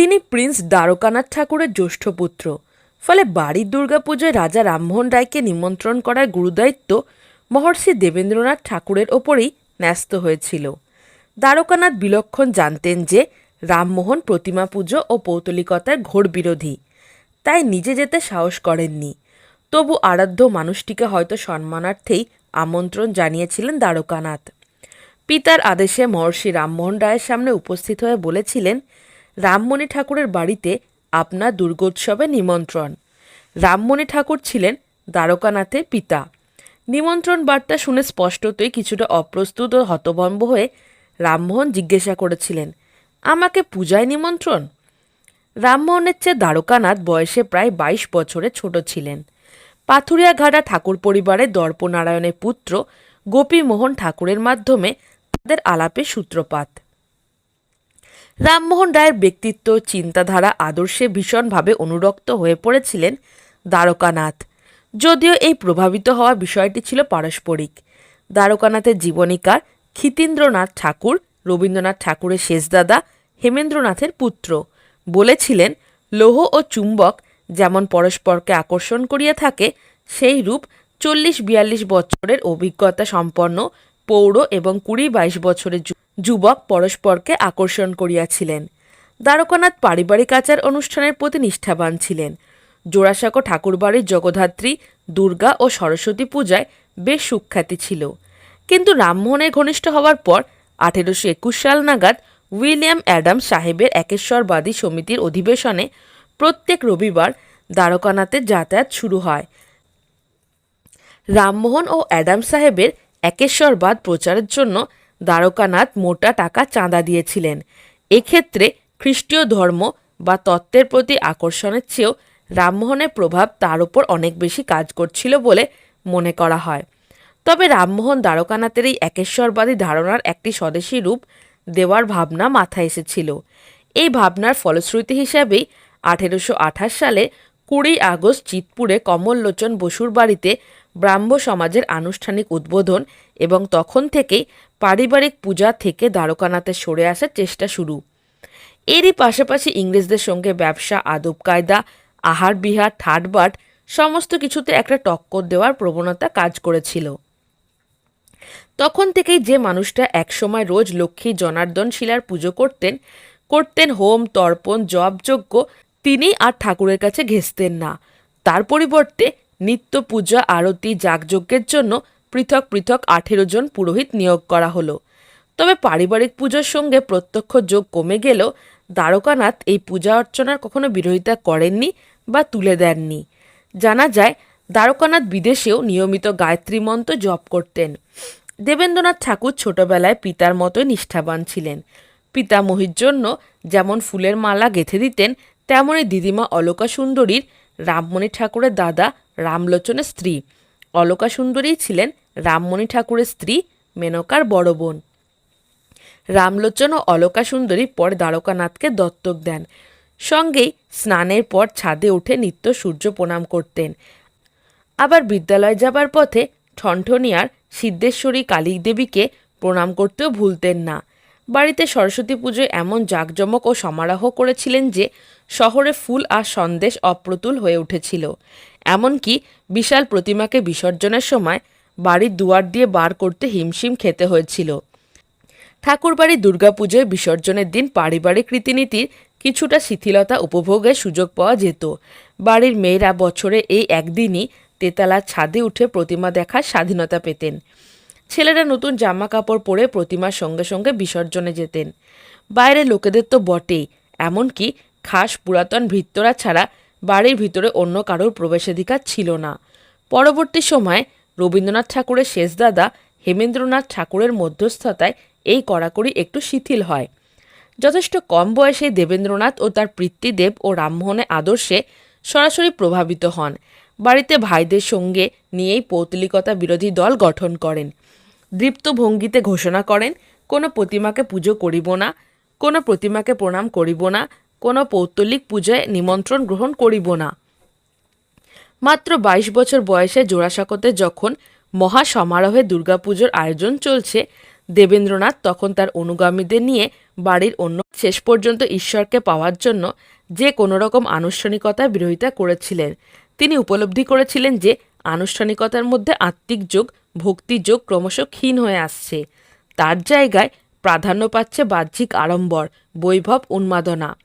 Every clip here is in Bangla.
তিনি প্রিন্স দ্বারকানাথ ঠাকুরের জ্যৈষ্ঠ পুত্র। ফলে বাড়ির দুর্গাপুজোয় রাজা রামমোহন রায়কে নিমন্ত্রণ করার গুরুদায়িত্ব মহর্ষি দেবেন্দ্রনাথ ঠাকুরের ওপরেই ন্যস্ত হয়েছিল। দ্বারকানাথ বিলক্ষণ জানতেন যে রামমোহন প্রতিমা পুজো ও পৌতলিকতার ঘোর বিরোধী। তাই নিজে যেতে সাহস করেননি। তবু আরাধ্য মানুষটিকে হয়তো সম্মানার্থেই আমন্ত্রণ জানিয়েছিলেন দ্বারকানাথ। পিতার আদেশে মহর্ষি রামমোহন রায়ের সামনে উপস্থিত হয়ে বলেছিলেন রামমণি ঠাকুরের বাড়িতে আপনার দুর্গোৎসবে নিমন্ত্রণ। রামমণি ঠাকুর ছিলেন দ্বারকানাথের পিতা। নিমন্ত্রণ বার্তা শুনে স্পষ্টতই কিছুটা অপ্রস্তুত ও হতভম্ব হয়ে রামমোহন জিজ্ঞাসা করেছিলেন, আমাকে পূজায় নিমন্ত্রণ? রামমোহনের চেয়ে দ্বারকানাথ বয়সে প্রায় বাইশ বছরে ছোট ছিলেন। পাথুরিয়াঘাটা ঠাকুর পরিবারে দর্পনারায়ণের পুত্র গোপীমোহন ঠাকুরের মাধ্যমে তাদের আলাপের সূত্রপাত। রামমোহন রায়ের ব্যক্তিত্ব, চিন্তাধারা আদর্শে ভীষণভাবে অনুরক্ত হয়ে পড়েছিলেন দ্বারকানাথ। যদিও এই প্রভাবিত হওয়া বিষয়টি ছিল পারস্পরিক। দ্বারকানাথের জীবনীকার ক্ষিতীন্দ্রনাথ ঠাকুর, রবীন্দ্রনাথ ঠাকুরের শেষদাদা হেমেন্দ্রনাথের পুত্র বলেছিলেন, লৌহ ও চুম্বক যেমন পরস্পরকে আকর্ষণ করিয়া থাকে, সেই রূপ চল্লিশ বিয়াল্লিশ বছরের অভিজ্ঞতা সম্পন্ন পৌর এবং কুড়ি বাইশ বছরের যুবক পরস্পরকে আকর্ষণ করিয়াছিলেন। দ্বারকানাথ পারিবারিক আচার অনুষ্ঠানের প্রতি নিষ্ঠাবান ছিলেন। জোড়াসাঁকো ঠাকুরবাড়ির জগদ্ধাত্রী দুর্গা ও সরস্বতী পূজায় বেশ সুখ্যাতি ছিল। কিন্তু রামমোহনের ঘনিষ্ঠ হওয়ার পর আঠেরোশো একুশ সাল নাগাদ উইলিয়াম অ্যাডাম সাহেবের একেশ্বরবাদী সমিতির অধিবেশনে প্রত্যেক রবিবার দ্বারকানাথের যাতায়াত শুরু হয়। রামমোহন ও অ্যাডাম সাহেবের একেশ্বরবাদ প্রচারের জন্য দ্বারকানাথ মোটা টাকা চাঁদা দিয়েছিলেন। এক্ষেত্রে খ্রিস্টীয় ধর্ম বা তত্ত্বের প্রতি আকর্ষণের চেয়েও রামমোহনের প্রভাব তার উপর অনেক বেশি কাজ করছিল বলে মনে করা হয়। তবে রামমোহন দ্বারকানাথের এই একেশ্বরবাদী ধারণার একটি স্বদেশী রূপ দেওয়ার ভাবনা মাথায় এসেছিল। এই ভাবনার ফলশ্রুতি হিসাবেই আঠেরোশো আঠাশ সালে কুড়ি আগস্ট চিতপুরে কমললোচন বসুর বাড়িতে ব্রাহ্ম সমাজের আনুষ্ঠানিক উদ্বোধন এবং তখন থেকেই পারিবারিক পূজা থেকে দ্বারকানাথে সরে আসার চেষ্টা শুরু। এরই পাশাপাশি ইংরেজদের সঙ্গে ব্যবসা, আদব কায়দা, আহার বিহার ঠাটবাট সমস্ত কিছুতে একটা টক্কর দেওয়ার প্রবণতা কাজ করেছিল। তখন থেকেই যে মানুষটা একসময় রোজ লক্ষ্মী জনার্দন শিলার পুজো করতেন করতেন হোম, তর্পণ জপযজ্ঞ তিনি আর ঠাকুরের কাছে ঘেঁষতেন না। তার পরিবর্তে নিত্য পূজা, আরতি, যাগযজ্ঞের জন্য পৃথক পৃথক আঠেরো জন পুরোহিত নিয়োগ করা হলো। তবে পারিবারিক পুজোর সঙ্গে প্রত্যক্ষ যোগ কমে গেলেও দ্বারকানাথ এই পূজা অর্চনার কখনো বিরোধিতা করেননি বা তুলে দেননি। জানা যায়, দ্বারকানাথ বিদেশেও নিয়মিত গায়ত্রী মন্ত্র জপ করতেন। দেবেন্দ্রনাথ ঠাকুর ছোটবেলায় পিতার মতোই নিষ্ঠাবান ছিলেন। পিতামহীর জন্য যেমন ফুলের মালা গেঁথে দিতেন, তেমনই দিদিমা অলকা সুন্দরীর রামমণি ঠাকুরের দাদা রামলোচনের স্ত্রী। অলকা সুন্দরী ছিলেন রামমণি ঠাকুরের স্ত্রী মেনকার বড় বোন। রামলোচন ও অলকা সুন্দরী পরে দ্বারকানাথকে দত্তক দেন। সঙ্গেই স্নানের পর ছাদে উঠে নিত্য সূর্য প্রণাম করতেন। আবার বিদ্যালয় যাবার পথে ঠনঠনিয়ার সিদ্ধেশ্বরী কালী দেবীকে প্রণাম করতেও ভুলতেন না। বাড়িতে সরস্বতী পুজোয় এমন জাঁকজমক ও সমারোহ করেছিলেন যে শহরে ফুল আর সন্দেশ অপ্রতুল হয়ে উঠেছিল। এমনকি বিশাল প্রতিমাকে বিসর্জনের সময় বাড়ির দুয়ার দিয়ে বার করতে হিমশিম খেতে হয়েছিল। ঠাকুরবাড়ি দুর্গাপুজোয় বিসর্জনের দিন পারিবারিক রীতিনীতির কিছুটা শিথিলতা উপভোগের সুযোগ পাওয়া যেত। বাড়ির মেয়েরা বছরে এই একদিনই তেতালার ছাদে উঠে প্রতিমা দেখার স্বাধীনতা পেতেন। ছেলেরা নতুন জামা কাপড় পরে প্রতিমার সঙ্গে সঙ্গে বিসর্জনে যেতেন। বাইরে লোকেদের তো বটেই, এমনকি খাস পুরাতন ভৃত্যরা ছাড়া বাড়ির ভিতরে অন্য কারোর প্রবেশাধিকার ছিল না। পরবর্তী সময়ে রবীন্দ্রনাথ ঠাকুরের শেষদাদা হেমেন্দ্রনাথ ঠাকুরের মধ্যস্থতায় এই কড়াকড়ি একটু শিথিল হয়। যথেষ্ট কম বয়সে দেবেন্দ্রনাথ ও তার পিতৃদেব ও রামমোহনের আদর্শে সরাসরি প্রভাবিত হন। বাড়িতে ভাইদের সঙ্গে নিয়েই পৌতলিকতা বিরোধী দল গঠন করেন। দৃপ্ত ভঙ্গিতে ঘোষণা করেন, কোনো প্রতিমাকে পুজো করিব না, কোনো প্রতিমাকে প্রণাম করিব না, কোনো পৌত্তলিক পূজায় নিমন্ত্রণ গ্রহণ করিব না। মাত্র বাইশ বছর বয়সে জোড়াসাঁকোতে যখন মহা সমারোহে দুর্গাপুজোর আয়োজন চলছে, দেবেন্দ্রনাথ তখন তার অনুগামীদের নিয়ে বাড়ির অন্য শেষ পর্যন্ত ঈশ্বরকে পাওয়ার জন্য যে কোনো রকম আনুষ্ঠানিকতার বিরোধিতা করেছিলেন। তিনি উপলব্ধি করেছিলেন যে আনুষ্ঠানিকতার মধ্যে আত্মিক যোগ ভক্তিযোগ ক্রমশ ক্ষীণ হয়ে আসছে। তার জায়গায় প্রাধান্য পাচ্ছে বাহ্যিক আড়ম্বর, বৈভব উন্মাদনা।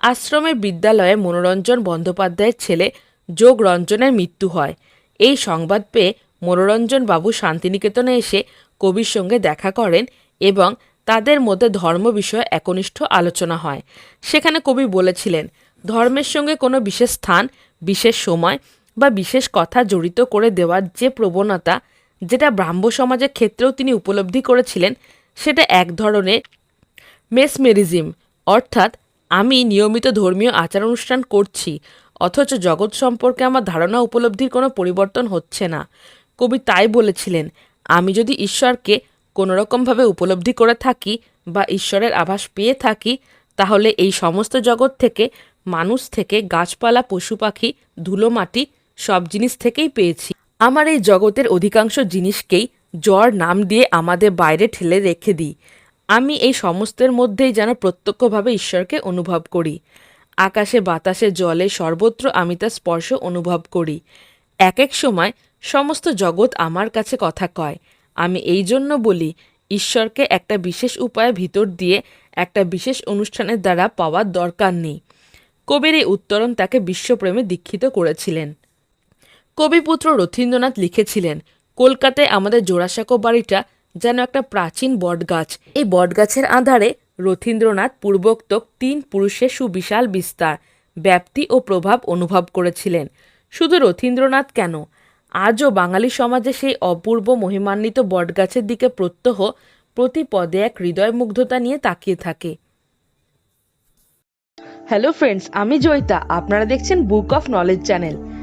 আশ্রমের বিদ্যালয়ে মনোরঞ্জন বন্দ্যোপাধ্যায়ের ছেলে যোগ রঞ্জনের মৃত্যু হয়। এই সংবাদ পেয়ে মনোরঞ্জন বাবু শান্তিনিকেতনে এসে কবির সঙ্গে দেখা করেন এবং তাদের মধ্যে ধর্ম বিষয়ে একনিষ্ঠ আলোচনা হয়। সেখানে কবি বলেছিলেন, ধর্মের সঙ্গে কোনো বিশেষ স্থান, বিশেষ সময় বা বিশেষ কথা জড়িত করে দেওয়ার যে প্রবণতা যেটা ব্রাহ্ম সমাজের ক্ষেত্রেও তিনি উপলব্ধি করেছিলেন, সেটা এক ধরনের মেসমেরিজম। অর্থাৎ, আমি নিয়মিত ধর্মীয় আচার অনুষ্ঠান করছি, অথচ জগৎ সম্পর্কে আমার ধারণা উপলব্ধির কোনো পরিবর্তন হচ্ছে না। কবি তাই বলেছিলেন, আমি যদি ঈশ্বরকে কোনোরকমভাবে উপলব্ধি করে থাকি বা ঈশ্বরের আভাস পেয়ে থাকি, তাহলে এই সমস্ত জগৎ থেকে, মানুষ থেকে গাছপালা, পশু পাখি, ধুলো মাটি সব জিনিস থেকেই পেয়েছি। আমার এই জগতের অধিকাংশ জিনিসকেই জ্বর নাম দিয়ে আমাদের বাইরে ঠেলে রেখে দিই। আমি এই সমস্তের মধ্যেই যেন প্রত্যক্ষভাবে ঈশ্বরকে অনুভব করি। আকাশে, বাতাসে, জলে সর্বত্র আমি তার স্পর্শ অনুভব করি। এক এক সময় সমস্ত জগৎ আমার কাছে কথা কয়। আমি এই জন্য বলি, ঈশ্বরকে একটা বিশেষ উপায়ে ভিতর দিয়ে একটা বিশেষ অনুষ্ঠানের দ্বারা পাওয়ার দরকার নেই। কবির এই উত্তরণ তাকে বিশ্বপ্রেমে দীক্ষিত করেছিলেন। কবিপুত্র রথীন্দ্রনাথ লিখেছিলেন, কলকাতায় আমাদের জোড়াসাঁকো বাড়িটা যেন একটা প্রাচীন বটগাছ। এই বটগাছের আধারে রথীন্দ্রনাথ পূর্বোক্ত তিন পুরুষের সুবিশাল বিস্তার, ব্যাপ্তি ও প্রভাব অনুভব করেছিলেন। শুধু রথীন্দ্রনাথ কেন? আজও বাঙালি সমাজে সেই অপূর্ব মহিমান্বিত বটগাছের দিকে প্রত্যহ প্রতি পদে এক হৃদয় মুগ্ধতা নিয়ে তাকিয়ে থাকে। হ্যালো ফ্রেন্ডস আমি জয়িতা। আপনারা দেখছেন বুক অফ নলেজ চ্যানেল